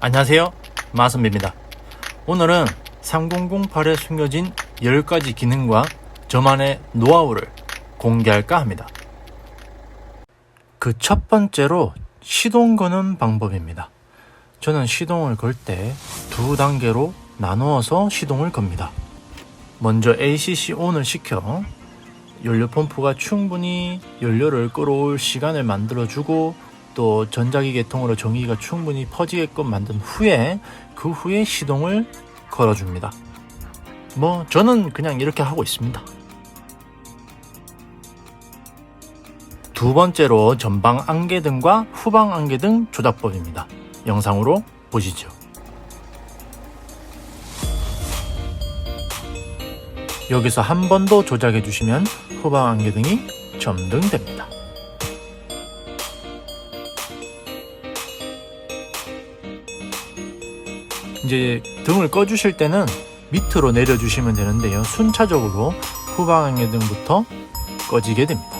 안녕하세요. 마선비입니다. 오늘은 3008에 숨겨진 10가지 기능과 저만의 노하우를 공개할까 합니다. 그 첫 번째로 시동 거는 방법입니다. 저는 시동을 걸 때 두 단계로 나누어서 시동을 겁니다. 먼저 ACC ON을 시켜 연료 펌프가 충분히 연료를 끌어올 시간을 만들어주고 또 전자기계통으로 전기가 충분히 퍼지게끔 만든 후에 그 후에 시동을 걸어줍니다. 뭐 저는 그냥 이렇게 하고 있습니다. 두 번째로 전방 안개등과 후방 안개등 조작법입니다. 영상으로 보시죠. 여기서 한 번 더 조작해 주시면 후방 안개등이 점등됩니다. 이제 등을 꺼주실 때는 밑으로 내려주시면 되는데요. 순차적으로 후방 안개등부터 꺼지게 됩니다.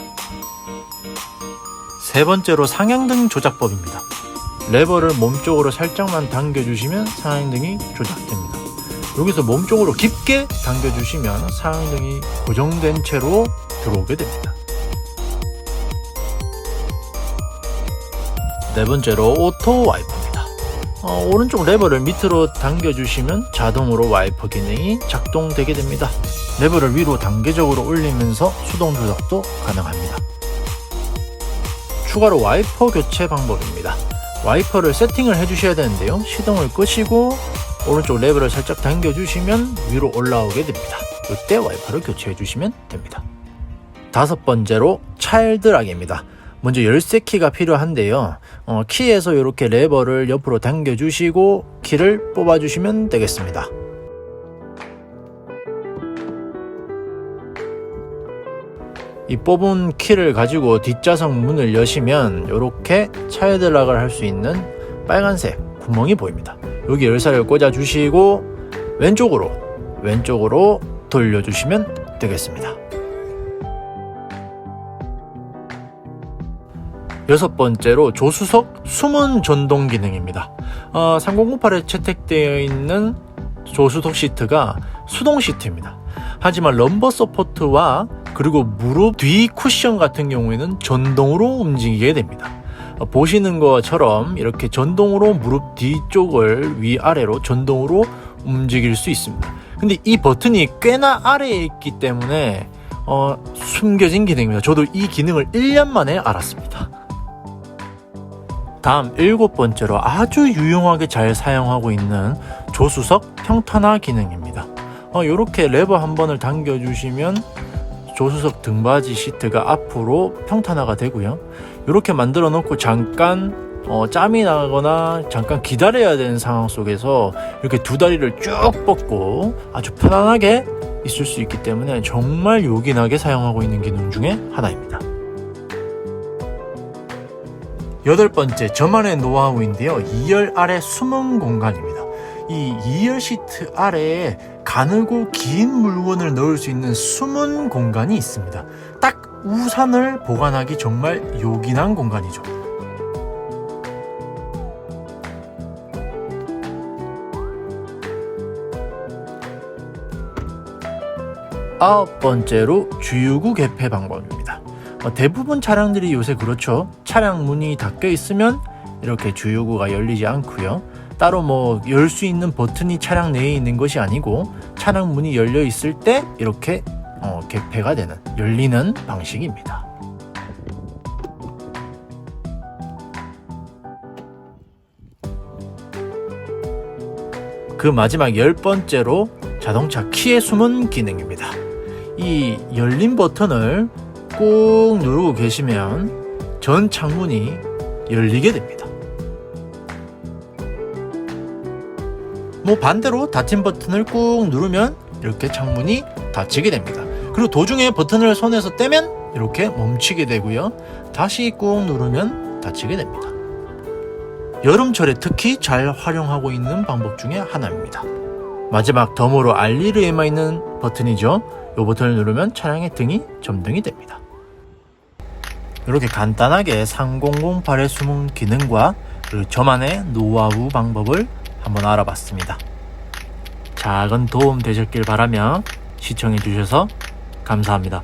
세 번째로 상향등 조작법입니다. 레버를 몸쪽으로 살짝만 당겨주시면 상향등이 조작됩니다. 여기서 몸쪽으로 깊게 당겨주시면 상향등이 고정된 채로 들어오게 됩니다. 네 번째로 오토 와이퍼입니다. 어, 오른쪽 레버를 밑으로 당겨주시면 자동으로 와이퍼 기능이 작동되게 됩니다. 레버를 위로 단계적으로 올리면서 수동 조작도 가능합니다. 추가로 와이퍼 교체 방법입니다. 와이퍼를 세팅을 해주셔야 되는데요. 시동을 끄시고 오른쪽 레버를 살짝 당겨주시면 위로 올라오게 됩니다. 이때 와이퍼를 교체해 주시면 됩니다. 다섯 번째로 차일드락입니다. 먼저 열쇠 키가 필요한데요. 어, 키에서 이렇게 레버를 옆으로 당겨주시고 키를 뽑아주시면 되겠습니다. 이 뽑은 키를 가지고 뒷좌석 문을 여시면 이렇게 차일드락을 할 수 있는 빨간색 구멍이 보입니다. 여기 열쇠를 꽂아 주시고 왼쪽으로 왼쪽으로 돌려주시면 되겠습니다. 여섯 번째로 조수석 숨은 전동 기능입니다. 어, 3008에 채택되어 있는 조수석 시트가 수동 시트입니다. 하지만 럼버 서포트와 그리고 무릎 뒤 쿠션 같은 경우에는 전동으로 움직이게 됩니다. 어, 보시는 것처럼 이렇게 전동으로 무릎 뒤쪽을 위아래로 전동으로 움직일 수 있습니다. 근데 이 버튼이 꽤나 아래에 있기 때문에 어, 숨겨진 기능입니다. 저도 이 기능을 1년 만에 알았습니다. 다음 일곱 번째로 아주 유용하게 잘 사용하고 있는 조수석 평탄화 기능입니다. 어, 이렇게 레버 한 번을 당겨주시면 조수석 등받이 시트가 앞으로 평탄화가 되고요. 이렇게 만들어 놓고 잠깐 어, 짬이 나거나 잠깐 기다려야 되는 상황 속에서 이렇게 두 다리를 쭉 뻗고 아주 편안하게 있을 수 있기 때문에 정말 요긴하게 사용하고 있는 기능 중에 하나입니다. 여덟 번째 저만의 노하우인데요. 2열 아래 숨은 공간입니다. 이 2열 시트 아래에 가늘고 긴 물건을 넣을 수 있는 숨은 공간이 있습니다. 딱 우산을 보관하기 정말 요긴한 공간이죠. 아홉 번째로 주유구 개폐 방법입니다. 어, 대부분 차량들이 요새 그렇죠. 차량 문이 닫혀 있으면 이렇게 주유구가 열리지 않고요. 따로 뭐 열 수 있는 버튼이 차량 내에 있는 것이 아니고 차량 문이 열려 있을 때 이렇게 어, 개폐가 되는 열리는 방식입니다. 그 마지막 열 번째로 자동차 키의 숨은 기능입니다. 이 열린 버튼을 꾹 누르고 계시면 전 창문이 열리게 됩니다. 뭐 반대로 닫힌 버튼을 꾹 누르면 이렇게 창문이 닫히게 됩니다. 그리고 도중에 버튼을 손에서 떼면 이렇게 멈추게 되고요. 다시 꾹 누르면 닫히게 됩니다. 여름철에 특히 잘 활용하고 있는 방법 중에 하나입니다. 마지막 덤으로 알리를 에마 있는 버튼이죠. 이 버튼을 누르면 차량의 등이 점등이 됩니다. 이렇게 간단하게 3008의 숨은 기능과 저만의 노하우 방법을 한번 알아봤습니다. 작은 도움 되셨길 바라며 시청해 주셔서 감사합니다.